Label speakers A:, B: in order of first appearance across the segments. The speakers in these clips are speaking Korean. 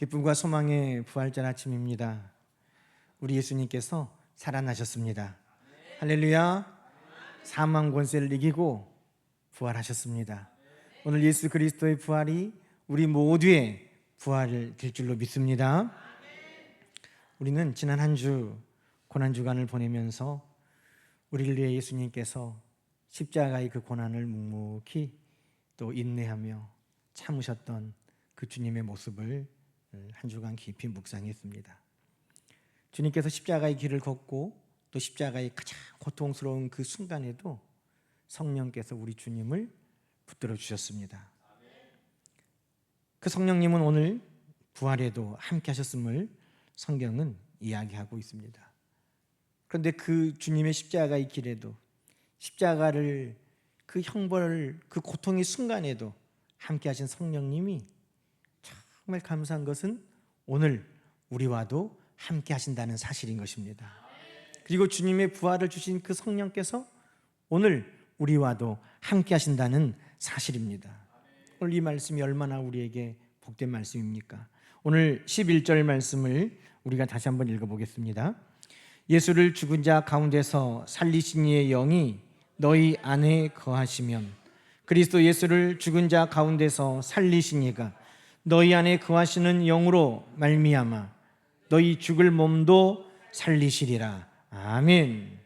A: 기쁨과 소망의 부활절 아침입니다. 우리 예수님께서 살아나셨습니다. 할렐루야. 사망 권세를 이기고 부활하셨습니다. 오늘 예수 그리스도의 부활이 우리 모두의 부활을 될 줄로 믿습니다. 우리는 지난 한 주 고난 주간을 보내면서 우리를 위해 예수님께서 십자가의 그 고난을 묵묵히 또 인내하며 참으셨던 그 주님의 모습을 한 주간 깊이 묵상했습니다. 주님께서 십자가의 길을 걷고 또 십자가의 가장 고통스러운 그 순간에도 성령께서 우리 주님을 붙들어 주셨습니다. 그 성령님은 오늘 부활에도 함께 하셨음을 성경은 이야기하고 있습니다. 그런데 그 주님의 십자가의 길에도 십자가를 그 형벌 그 고통의 순간에도 함께 하신 성령님이 정말 감사한 것은 오늘 우리와도 함께 하신다는 사실인 것입니다. 그리고 주님의 부활을 주신 그 성령께서 오늘 우리와도 함께 하신다는 사실입니다. 오늘 이 말씀이 얼마나 우리에게 복된 말씀입니까? 오늘 11절 말씀을 우리가 다시 한번 읽어보겠습니다. 예수를 죽은 자 가운데서 살리신 이의 영이 너희 안에 거하시면 그리스도 예수를 죽은 자 가운데서 살리신 이가 너희 안에 거하시는 영으로 말미암아 너희 죽을 몸도 살리시리라. 아멘.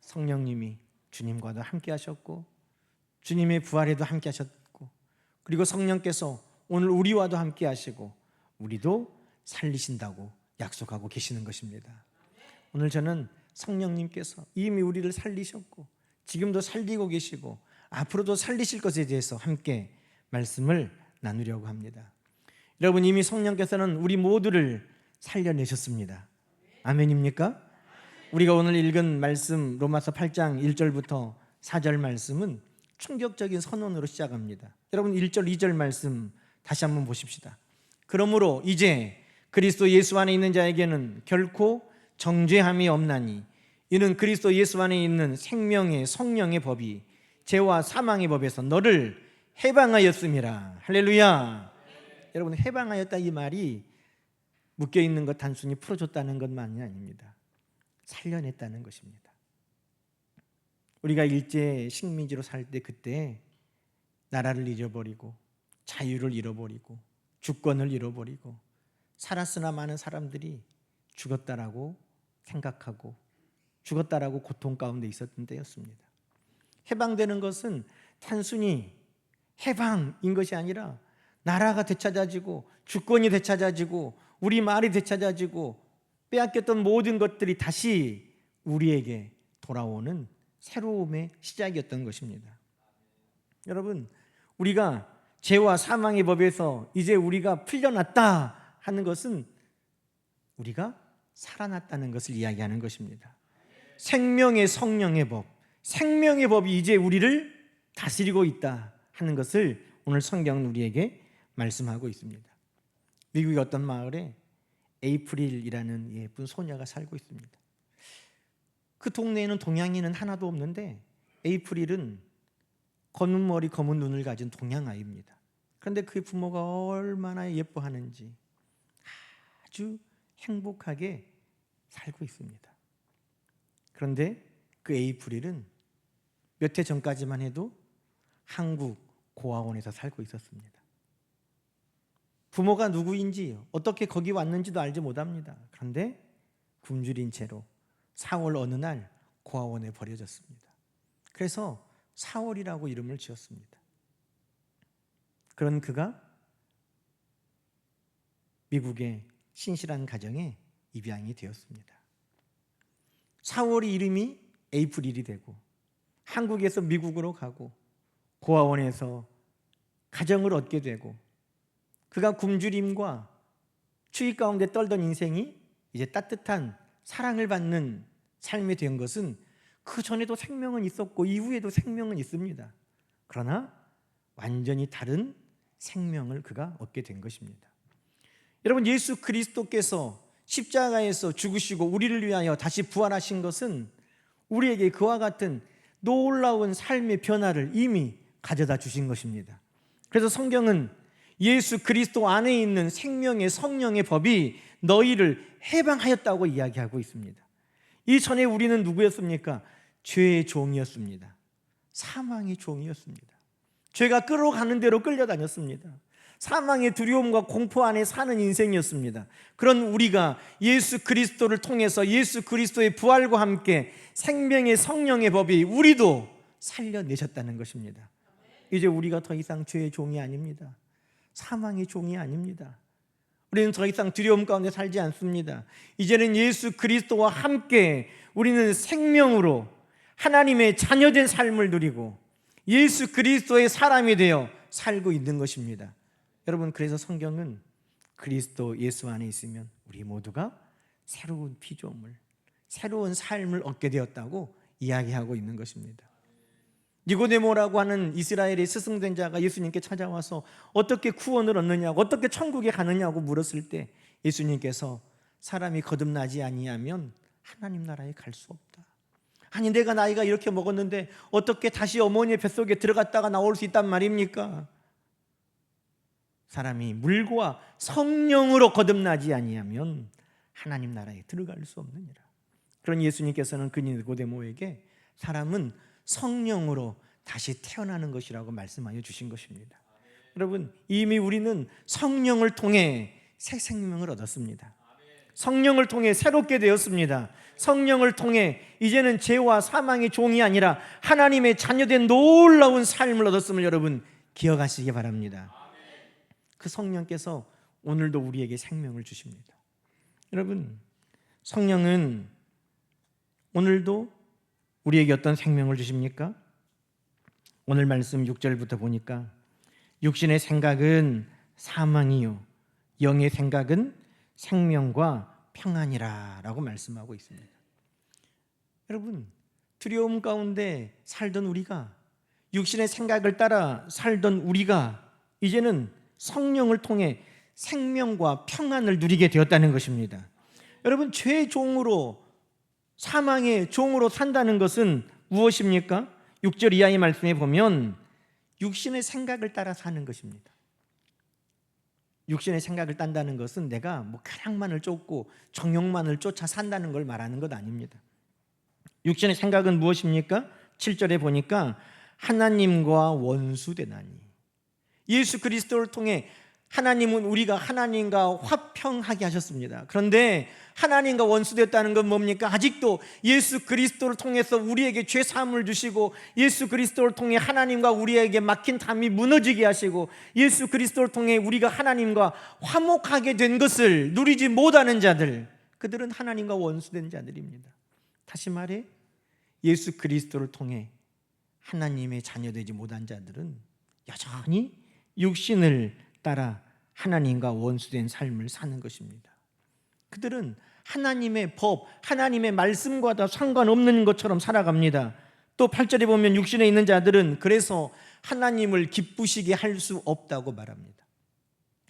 A: 성령님이 주님과도 함께 하셨고 주님의 부활에도 함께 하셨고 그리고 성령께서 오늘 우리와도 함께 하시고 우리도 살리신다고 약속하고 계시는 것입니다. 오늘 저는 성령님께서 이미 우리를 살리셨고 지금도 살리고 계시고 앞으로도 살리실 것에 대해서 함께 말씀을 나누려고 합니다. 여러분 이미 성령께서는 우리 모두를 살려내셨습니다. 아멘입니까? 우리가 오늘 읽은 말씀 로마서 8장 1절부터 4절 말씀은 충격적인 선언으로 시작합니다. 여러분 1절 2절 말씀 다시 한번 보십시다. 그러므로 이제 그리스도 예수 안에 있는 자에게는 결코 정죄함이 없나니 이는 그리스도 예수 안에 있는 생명의 성령의 법이 죄와 사망의 법에서 너를 해방하였음이라. 할렐루야. 여러분 해방하였다 이 말이 묶여 있는 것 단순히 풀어줬다는 것만이 아닙니다. 살려냈다는 것입니다. 우리가 일제 식민지로 살 때 그때 나라를 잃어버리고 자유를 잃어버리고 주권을 잃어버리고 살았으나 많은 사람들이 죽었다라고 생각하고 죽었다라고 고통 가운데 있었던 때였습니다. 해방되는 것은 단순히 해방인 것이 아니라 나라가 되찾아지고 주권이 되찾아지고 우리 말이 되찾아지고 빼앗겼던 모든 것들이 다시 우리에게 돌아오는 새로움의 시작이었던 것입니다. 여러분, 우리가 죄와 사망의 법에서 이제 우리가 풀려났다 하는 것은 우리가 살아났다는 것을 이야기하는 것입니다. 생명의 성령의 법, 생명의 법이 이제 우리를 다스리고 있다 하는 것을 오늘 성경은 우리에게 말씀하고 있습니다. 미국의 어떤 마을에 에이프릴이라는 예쁜 소녀가 살고 있습니다. 그 동네에는 동양인은 하나도 없는데 에이프릴은 검은 머리 검은 눈을 가진 동양 아이입니다. 그런데 그 부모가 얼마나 예뻐하는지 아주 행복하게 살고 있습니다. 그런데 그 에이프릴은 몇 해 전까지만 해도 한국 고아원에서 살고 있었습니다. 부모가 누구인지 어떻게 거기 왔는지도 알지 못합니다. 그런데 굶주린 채로 4월 어느 날 고아원에 버려졌습니다. 그래서 4월이라고 이름을 지었습니다. 그런 그가 미국의 신실한 가정에 입양이 되었습니다. 4월이 이름이 에이프릴이 되고 한국에서 미국으로 가고 고아원에서 가정을 얻게 되고 그가 굶주림과 추위 가운데 떨던 인생이 이제 따뜻한 사랑을 받는 삶이 된 것은 그 전에도 생명은 있었고 이후에도 생명은 있습니다. 그러나 완전히 다른 생명을 그가 얻게 된 것입니다. 여러분 예수 그리스도께서 십자가에서 죽으시고 우리를 위하여 다시 부활하신 것은 우리에게 그와 같은 놀라운 삶의 변화를 이미 가져다 주신 것입니다. 그래서 성경은 예수 그리스도 안에 있는 생명의 성령의 법이 너희를 해방하였다고 이야기하고 있습니다. 이전에 우리는 누구였습니까? 죄의 종이었습니다. 사망의 종이었습니다. 죄가 끌어가는 대로 끌려다녔습니다. 사망의 두려움과 공포 안에 사는 인생이었습니다. 그런 우리가 예수 그리스도를 통해서 예수 그리스도의 부활과 함께 생명의 성령의 법이 우리도 살려내셨다는 것입니다. 이제 우리가 더 이상 죄의 종이 아닙니다. 사망의 종이 아닙니다. 우리는 더 이상 두려움 가운데 살지 않습니다. 이제는 예수 그리스도와 함께 우리는 생명으로 하나님의 자녀된 삶을 누리고 예수 그리스도의 사람이 되어 살고 있는 것입니다. 여러분 그래서 성경은 그리스도 예수 안에 있으면 우리 모두가 새로운 피조물, 새로운 삶을 얻게 되었다고 이야기하고 있는 것입니다. 니고데모라고 하는 이스라엘의 스승된 자가 예수님께 찾아와서 어떻게 구원을 얻느냐고 어떻게 천국에 가느냐고 물었을 때 예수님께서 사람이 거듭나지 아니하면 하나님 나라에 갈 수 없다. 아니 내가 나이가 이렇게 먹었는데 어떻게 다시 어머니의 뱃속에 들어갔다가 나올 수 있단 말입니까? 사람이 물과 성령으로 거듭나지 아니하면 하나님 나라에 들어갈 수 없느니라. 그런 예수님께서는 그 니고데모에게 사람은 성령으로 다시 태어나는 것이라고 말씀하여 주신 것입니다. 여러분, 이미 우리는 성령을 통해 새 생명을 얻었습니다. 성령을 통해 새롭게 되었습니다. 성령을 통해 이제는 죄와 사망의 종이 아니라 하나님의 자녀된 놀라운 삶을 얻었음을 여러분 기억하시기 바랍니다. 그 성령께서 오늘도 우리에게 생명을 주십니다. 여러분, 성령은 오늘도 우리에게 어떤 생명을 주십니까? 오늘 말씀 6절부터 보니까 육신의 생각은 사망이요 영의 생각은 생명과 평안이라라고 말씀하고 있습니다. 여러분, 두려움 가운데 살던 우리가 육신의 생각을 따라 살던 우리가 이제는 성령을 통해 생명과 평안을 누리게 되었다는 것입니다. 여러분, 죄의 종으로 사망의 종으로 산다는 것은 무엇입니까? 6절 이하의 말씀에 보면 육신의 생각을 따라 사는 것입니다. 육신의 생각을 딴다는 것은 내가 뭐 쾌락만을 쫓고 정욕만을 쫓아 산다는 걸 말하는 것 아닙니다. 육신의 생각은 무엇입니까? 7절에 보니까 하나님과 원수되나니 예수 그리스도를 통해 하나님은 우리가 하나님과 화평하게 하셨습니다. 그런데 하나님과 원수됐다는 건 뭡니까? 아직도 예수 그리스도를 통해서 우리에게 죄 사함을 주시고 예수 그리스도를 통해 하나님과 우리에게 막힌 담이 무너지게 하시고 예수 그리스도를 통해 우리가 하나님과 화목하게 된 것을 누리지 못하는 자들 그들은 하나님과 원수된 자들입니다. 다시 말해 예수 그리스도를 통해 하나님의 자녀되지 못한 자들은 여전히 육신을 따라 하나님과 원수된 삶을 사는 것입니다. 그들은 하나님의 법, 하나님의 말씀과 다 상관없는 것처럼 살아갑니다. 또 8절에 보면 육신에 있는 자들은 그래서 하나님을 기쁘시게 할 수 없다고 말합니다.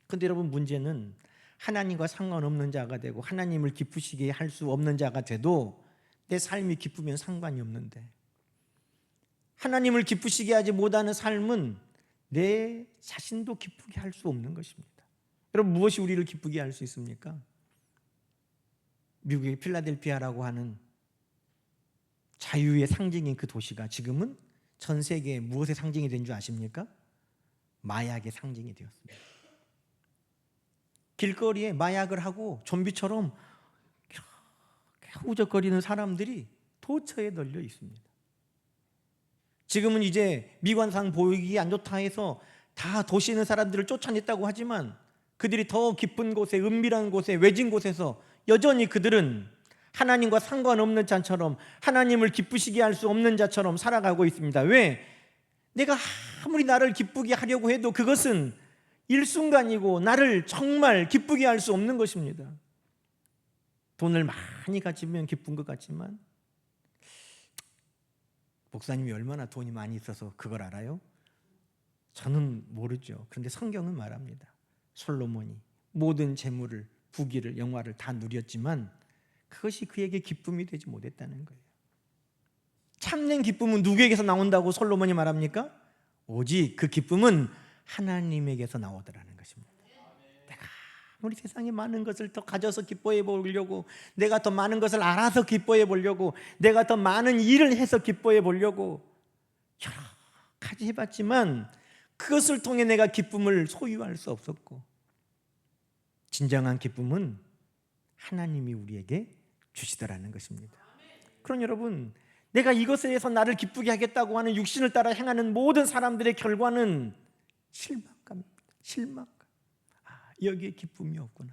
A: 근데 여러분 문제는 하나님과 상관없는 자가 되고 하나님을 기쁘시게 할 수 없는 자가 돼도 내 삶이 기쁘면 상관이 없는데 하나님을 기쁘시게 하지 못하는 삶은 내 자신도 기쁘게 할 수 없는 것입니다. 여러분 무엇이 우리를 기쁘게 할 수 있습니까? 미국의 필라델피아라고 하는 자유의 상징인 그 도시가 지금은 전 세계에 무엇의 상징이 된 줄 아십니까? 마약의 상징이 되었습니다. 길거리에 마약을 하고 좀비처럼 후적거리는 사람들이 도처에 널려 있습니다. 지금은 이제 미관상 보이기 안 좋다 해서 다 도시 있는 사람들을 쫓아냈다고 하지만 그들이 더 깊은 곳에 은밀한 곳에 외진 곳에서 여전히 그들은 하나님과 상관없는 자처럼 하나님을 기쁘시게 할 수 없는 자처럼 살아가고 있습니다. 왜? 내가 아무리 나를 기쁘게 하려고 해도 그것은 일순간이고 나를 정말 기쁘게 할 수 없는 것입니다. 돈을 많이 가지면 기쁜 것 같지만 목사님이 얼마나 돈이 많이 있어서 그걸 알아요? 저는 모르죠. 그런데 성경은 말합니다. 솔로몬이 모든 재물을 부귀를 영화를 다 누렸지만 그것이 그에게 기쁨이 되지 못했다는 거예요. 참된 기쁨은 누구에게서 나온다고 솔로몬이 말합니까? 오직 그 기쁨은 하나님에게서 나오더라는 아무리 세상에 많은 것을 더 가져서 기뻐해 보려고 내가 더 많은 것을 알아서 기뻐해 보려고 내가 더 많은 일을 해서 기뻐해 보려고 여러 가지 해봤지만 그것을 통해 내가 기쁨을 소유할 수 없었고 진정한 기쁨은 하나님이 우리에게 주시더라는 것입니다. 그럼 여러분 내가 이것에 대해서 나를 기쁘게 하겠다고 하는 육신을 따라 행하는 모든 사람들의 결과는 실망감입니다. 실망감. 아, 여기에 기쁨이 없구나.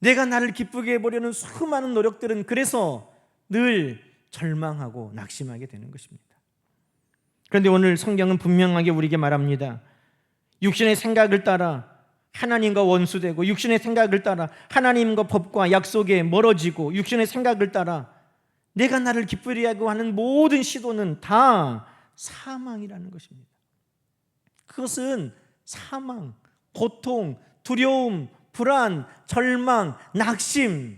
A: 내가 나를 기쁘게 해보려는 수많은 노력들은 그래서 늘 절망하고 낙심하게 되는 것입니다. 그런데 오늘 성경은 분명하게 우리에게 말합니다. 육신의 생각을 따라 하나님과 원수되고 육신의 생각을 따라 하나님과 법과 약속에 멀어지고 육신의 생각을 따라 내가 나를 기쁘게 하고 하는 모든 시도는 다 사망이라는 것입니다. 그것은 사망, 고통, 두려움, 불안, 절망, 낙심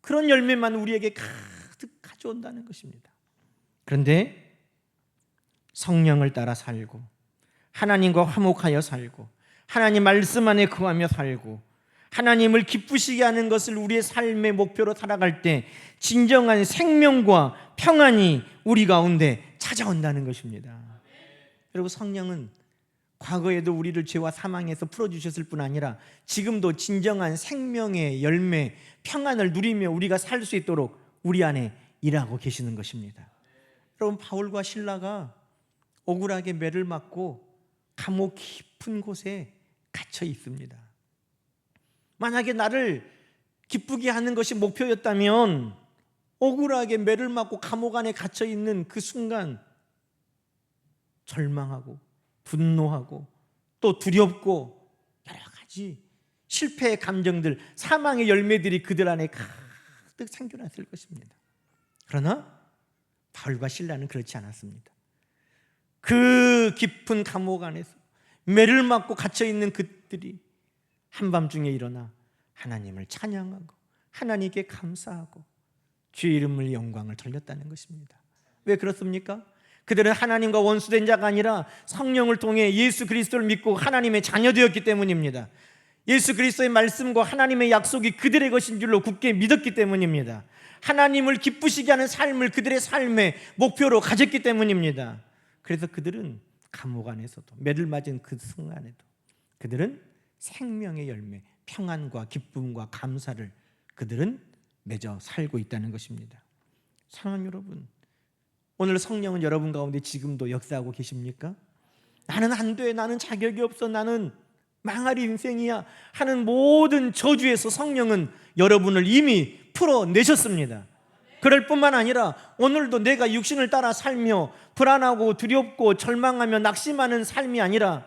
A: 그런 열매만 우리에게 가득 가져온다는 것입니다. 그런데 성령을 따라 살고 하나님과 화목하여 살고 하나님 말씀 안에 거하며 살고 하나님을 기쁘시게 하는 것을 우리의 삶의 목표로 살아갈 때 진정한 생명과 평안이 우리 가운데 찾아온다는 것입니다. 여러분 성령은 과거에도 우리를 죄와 사망에서 풀어주셨을 뿐 아니라 지금도 진정한 생명의 열매, 평안을 누리며 우리가 살 수 있도록 우리 안에 일하고 계시는 것입니다. 여러분 바울과 신라가 억울하게 매를 맞고 감옥 깊은 곳에 갇혀 있습니다. 만약에 나를 기쁘게 하는 것이 목표였다면 억울하게 매를 맞고 감옥 안에 갇혀 있는 그 순간 절망하고 분노하고 또 두렵고 여러 가지 실패의 감정들, 사망의 열매들이 그들 안에 가득 생겨났을 것입니다. 그러나 바울과 신라는 그렇지 않았습니다. 그 깊은 감옥 안에서 매를 맞고 갇혀 있는 그들이 한밤중에 일어나 하나님을 찬양하고 하나님께 감사하고 주의 이름을 영광을 돌렸다는 것입니다. 왜 그렇습니까? 그들은 하나님과 원수된 자가 아니라 성령을 통해 예수 그리스도를 믿고 하나님의 자녀되었기 때문입니다. 예수 그리스도의 말씀과 하나님의 약속이 그들의 것인 줄로 굳게 믿었기 때문입니다. 하나님을 기쁘시게 하는 삶을 그들의 삶의 목표로 가졌기 때문입니다. 그래서 그들은 감옥 안에서도 매를 맞은 그 순간에도 그들은 생명의 열매, 평안과 기쁨과 감사를 그들은 맺어 살고 있다는 것입니다. 사랑하는 여러분, 오늘 성령은 여러분 가운데 지금도 역사하고 계십니까? 나는 안 돼, 나는 자격이 없어, 나는 망할 인생이야 하는 모든 저주에서 성령은 여러분을 이미 풀어내셨습니다. 그럴 뿐만 아니라 오늘도 내가 육신을 따라 살며 불안하고 두렵고 절망하며 낙심하는 삶이 아니라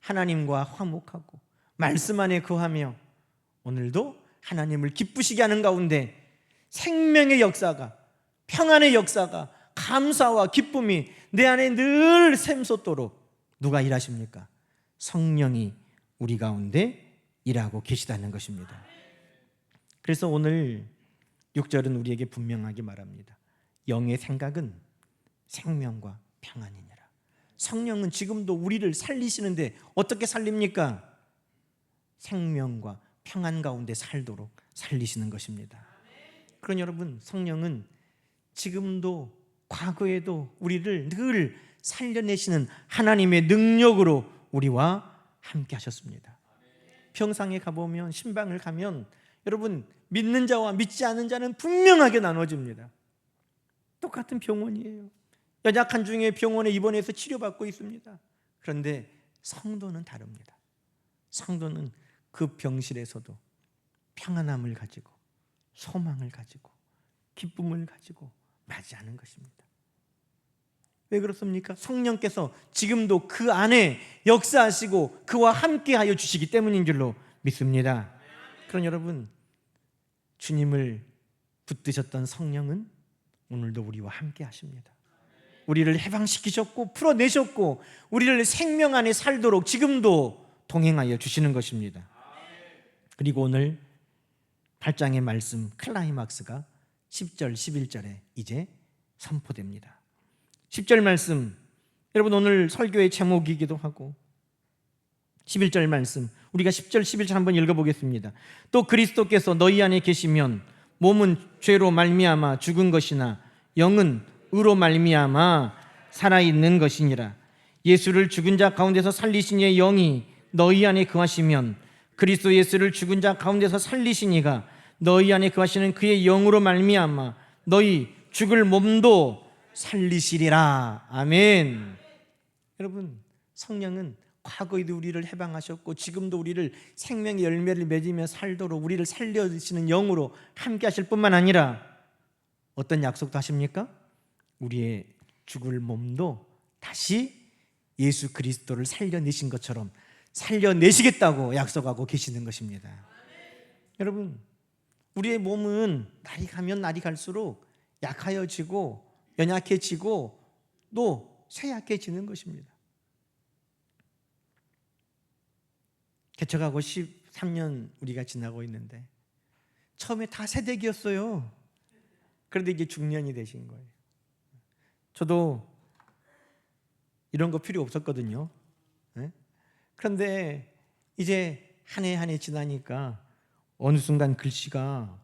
A: 하나님과 화목하고 말씀 안에 거하며 오늘도 하나님을 기쁘시게 하는 가운데 생명의 역사가 평안의 역사가 감사와 기쁨이 내 안에 늘 샘솟도록 누가 일하십니까? 성령이 우리 가운데 일하고 계시다는 것입니다. 그래서 오늘 6절은 우리에게 분명하게 말합니다. 영의 생각은 생명과 평안이니라. 성령은 지금도 우리를 살리시는데 어떻게 살립니까? 생명과 평안 가운데 살도록 살리시는 것입니다. 그런 여러분, 성령은 지금도 과거에도 우리를 늘 살려내시는 하나님의 능력으로 우리와 함께 하셨습니다. 평상에 가보면 신방을 가면 여러분 믿는 자와 믿지 않는 자는 분명하게 나눠집니다. 똑같은 병원이에요. 연약한 중에 병원에 입원해서 치료받고 있습니다. 그런데 성도는 다릅니다. 성도는 그 병실에서도 평안함을 가지고 소망을 가지고 기쁨을 가지고 맞이하는 것입니다. 왜 그렇습니까? 성령께서 지금도 그 안에 역사하시고 그와 함께하여 주시기 때문인 줄로 믿습니다. 그런 여러분 주님을 붙드셨던 성령은 오늘도 우리와 함께 하십니다. 우리를 해방시키셨고 풀어내셨고 우리를 생명 안에 살도록 지금도 동행하여 주시는 것입니다. 그리고 오늘 8장의 말씀 클라이막스가 10절 11절에 이제 선포됩니다. 10절 말씀 여러분 오늘 설교의 제목이기도 하고 11절 말씀. 우리가 10절 11절 한번 읽어 보겠습니다. 또 그리스도께서 너희 안에 계시면 몸은 죄로 말미암아 죽은 것이나 영은 의로 말미암아 살아 있는 것이니라. 예수를 죽은 자 가운데서 살리신 이의 영이 너희 안에 거하시면 그리스도 예수를 죽은 자 가운데서 살리신 이가 너희 안에 거하시는 그의 영으로 말미암아 너희 죽을 몸도 살리시리라. 아멘. 여러분, 성령은 과거에도 우리를 해방하셨고 지금도 우리를 생명의 열매를 맺으며 살도록 우리를 살려 주시는 영으로 함께 하실 뿐만 아니라 어떤 약속도 하십니까? 우리의 죽을 몸도 다시 예수 그리스도를 살려내신 것처럼 살려내시겠다고 약속하고 계시는 것입니다. 여러분, 우리의 몸은 날이 가면 날이 갈수록 약하여지고 연약해지고 또 쇠약해지는 것입니다. 개척하고 13년 우리가 지나고 있는데 처음에 다 새댁이었어요. 그런데 이제 중년이 되신 거예요. 저도 이런 거 필요 없었거든요. 네? 그런데 이제 한 해 한 해 지나니까 어느 순간 글씨가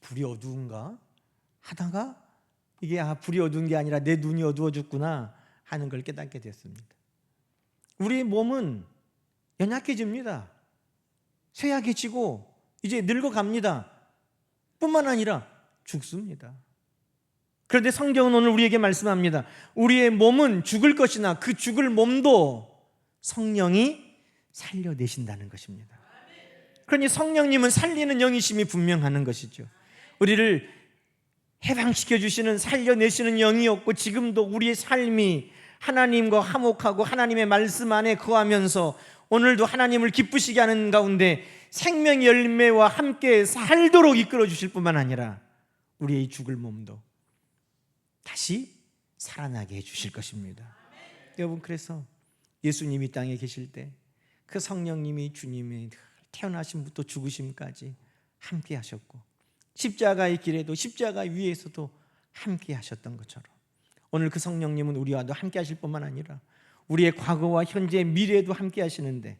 A: 불이 어두운가 하다가 이게 아 불이 어두운 게 아니라 내 눈이 어두워 죽구나 하는 걸 깨닫게 됐습니다. 우리의 몸은 연약해집니다. 쇠약해지고 이제 늙어갑니다. 뿐만 아니라 죽습니다. 그런데 성경은 오늘 우리에게 말씀합니다. 우리의 몸은 죽을 것이나 그 죽을 몸도 성령이 살려내신다는 것입니다. 그러니 성령님은 살리는 영이심이 분명하는 것이죠. 우리를 해방시켜 주시는 살려내시는 영이었고 지금도 우리의 삶이 하나님과 화목하고 하나님의 말씀 안에 거하면서 오늘도 하나님을 기쁘시게 하는 가운데 생명 열매와 함께 살도록 이끌어 주실 뿐만 아니라 우리의 죽을 몸도 다시 살아나게 해 주실 것입니다. 여러분 그래서 예수님이 땅에 계실 때 그 성령님이 주님의 태어나심부터 죽으심까지 함께 하셨고 십자가의 길에도 십자가 위에서도 함께 하셨던 것처럼 오늘 그 성령님은 우리와도 함께 하실 뿐만 아니라 우리의 과거와 현재 미래에도 함께 하시는데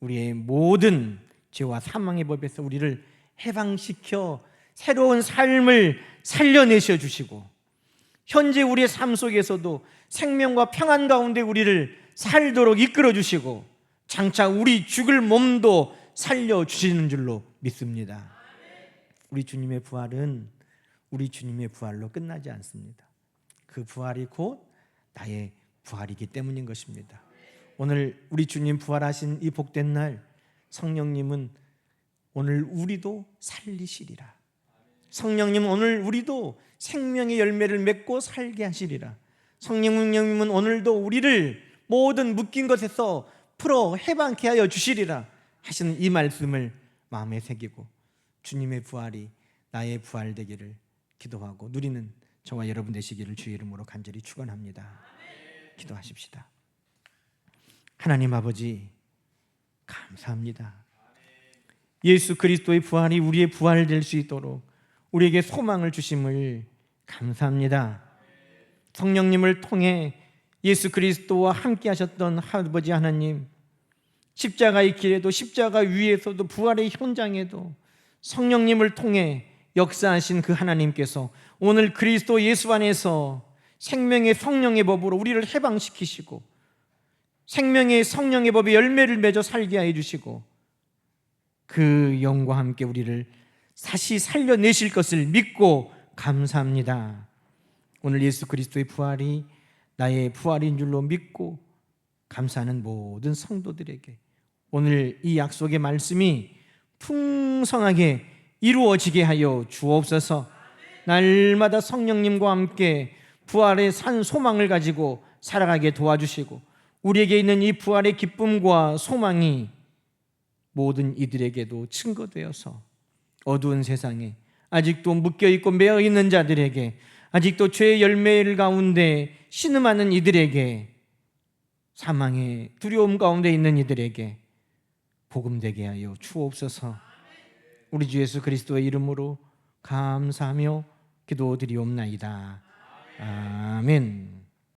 A: 우리의 모든 죄와 사망의 법에서 우리를 해방시켜 새로운 삶을 살려내셔 주시고 현재 우리의 삶 속에서도 생명과 평안 가운데 우리를 살도록 이끌어 주시고 장차 우리 죽을 몸도 살려 주시는 줄로 믿습니다. 우리 주님의 부활은 우리 주님의 부활로 끝나지 않습니다. 그 부활이 곧 나의 부활이기 때문인 것입니다. 오늘 우리 주님 부활하신 이 복된 날 성령님은 오늘 우리도 살리시리라. 성령님은 오늘 우리도 생명의 열매를 맺고 살게 하시리라. 성령님은 오늘도 우리를 모든 묶인 것에서 풀어 해방케 하여 주시리라 하시는 이 말씀을 마음에 새기고 주님의 부활이 나의 부활 되기를 기도하고 누리는 저와 여러분 되시기를 주의 이름으로 간절히 축원합니다. 기도하십시다. 하나님 아버지 감사합니다. 예수 그리스도의 부활이 우리의 부활 될 수 있도록 우리에게 소망을 주심을 감사합니다. 성령님을 통해 예수 그리스도와 함께 하셨던 아버지 하나님 십자가의 길에도 십자가 위에서도 부활의 현장에도 성령님을 통해 역사하신 그 하나님께서 오늘 그리스도 예수 안에서 생명의 성령의 법으로 우리를 해방시키시고 생명의 성령의 법의 열매를 맺어 살게 해 주시고 그 영과 함께 우리를 다시 살려내실 것을 믿고 감사합니다. 오늘 예수 그리스도의 부활이 나의 부활인 줄로 믿고 감사하는 모든 성도들에게 오늘 이 약속의 말씀이 풍성하게 이루어지게 하여 주옵소서. 날마다 성령님과 함께 부활의 산 소망을 가지고 살아가게 도와주시고 우리에게 있는 이 부활의 기쁨과 소망이 모든 이들에게도 증거되어서 어두운 세상에 아직도 묶여 있고 매어 있는 자들에게 아직도 죄의 열매를 가운데 신음하는 이들에게 사망의 두려움 가운데 있는 이들에게 복음 되게 하여 주옵소서. 우리 주 예수 그리스도의 이름으로 감사하며 기도드리옵나이다. 아멘.